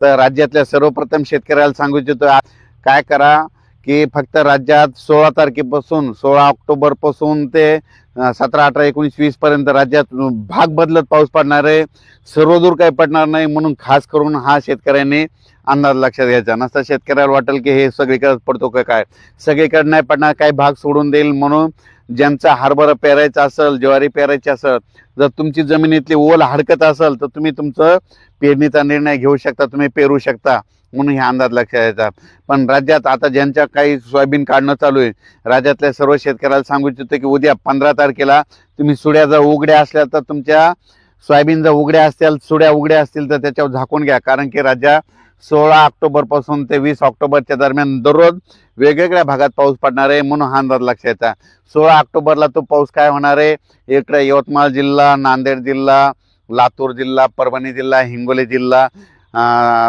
तर राज्यातल्या सर्वप्रथम शेतकऱ्याला सांगू इच्छितो काय करा की फक्त राज्यात सोळा तारखेपासून सोळा ऑक्टोबरपासून ते सतरा अठरा एकोणीस वीसपर्यंत राज्यात भाग बदलत पाऊस पडणार आहे. सर्वदूर काही पडणार नाही म्हणून खास करून हा शेतकऱ्यांनी अंदाज लक्षात घ्यायचा. नसता शेतकऱ्याला वाटेल की हे सगळीकडे पडतो का काय? सगळीकडे नाही पडणार काही भाग सोडून देईल म्हणून ज्यांचा हरभरा पेरायचा असेल ज्वारी पेरायची असेल जर तुमची जमिनीतली ओल हडकत असेल तर तुम्ही तुमचं पेरणीचा निर्णय घेऊ शकता तुम्ही पेरू शकता म्हणून हे अंदाज लक्षात येतात. पण राज्यात आता ज्यांच्या काही सोयाबीन काढणं चालू आहे राज्यातल्या सर्व शेतकऱ्याला सांगू इच्छितो की उद्या पंधरा तारखेला तुम्ही सुड्या जर उघड्या असल्या तर तुमच्या सोयाबीन जर उघड्या असतील सुड्या उघड्या असतील तर त्याच्यावर झाकून घ्या कारण की राज्या सोळा ऑक्टोबरपासून ते वीस ऑक्टोबरच्या दरम्यान दररोज वेगवेगळ्या भागात पाऊस पडणार आहे म्हणून हा अंदाज लक्षात यायचा सोळा ऑक्टोबरला तो पाऊस काय होणार आहे? इकडे यवतमाळ जिल्हा नांदेड जिल्हा लातूर जिल्हा परभणी जिल्हा हिंगोली जिल्हा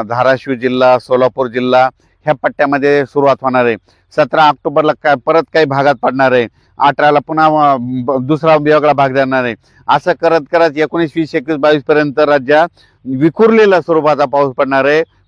धाराशिव जिल्हा सोलापूर जिल्हा ह्या पट्ट्यामध्ये सुरुवात होणार आहे. सतरा ऑक्टोबरला काय परत काही भागात पडणार आहे. अठराला पुन्हा ब- दुसरा वेगळा भाग देणार आहे. असं करत करत एकोणीस वीस एकवीस बावीसपर्यंत राज्यात विखुरलेला स्वरूपाचा पाऊस पडणार आहे.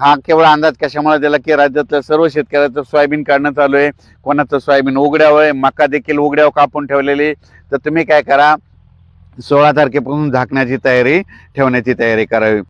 हा केवळ अंदाज कशामुळे दिला की राज्यातल्या सर्व शेतकऱ्याचं सोयाबीन काढणं चालू आहे. कोणाचं सोयाबीन उघड्यावर आहे मका देखील उघड्यावर कापून ठेवलेली तर तुम्ही काय करा सोळा तारखेपासून झाकण्याची तयारी ठेवण्याची तयारी करावी.